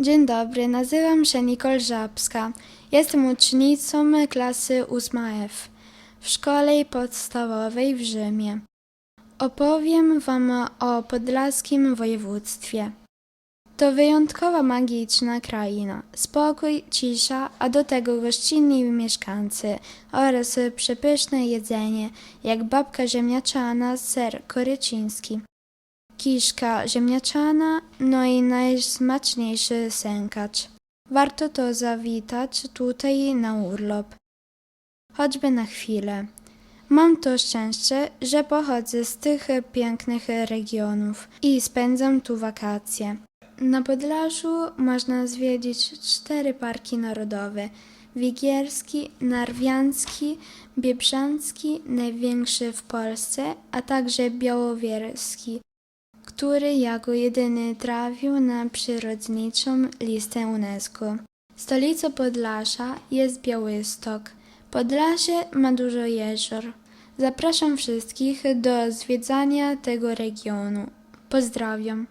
Dzień dobry, nazywam się Nicole Żabska. Jestem uczennicą klasy 8F w szkole podstawowej w Rzymie. Opowiem Wam o podlaskim województwie. To wyjątkowa magiczna kraina, spokój, cisza, a do tego gościnni mieszkańcy oraz przepyszne jedzenie, jak babka ziemniaczana, ser koryciński kiszka ziemniaczana, no i najsmaczniejszy sękacz. Warto to zawitać tutaj na urlop. Choćby na chwilę. Mam to szczęście, że pochodzę z tych pięknych regionów i spędzam tu wakacje. Na Podlaszu można zwiedzić cztery parki narodowe. Wigierski, Narwiański, Biebrzański, największy w Polsce, a także Białowieski, który jako jedyny trafił na przyrodniczą listę UNESCO. Stolicą Podlasza jest Białystok. Podlasie ma dużo jezior. Zapraszam wszystkich do zwiedzania tego regionu. Pozdrawiam.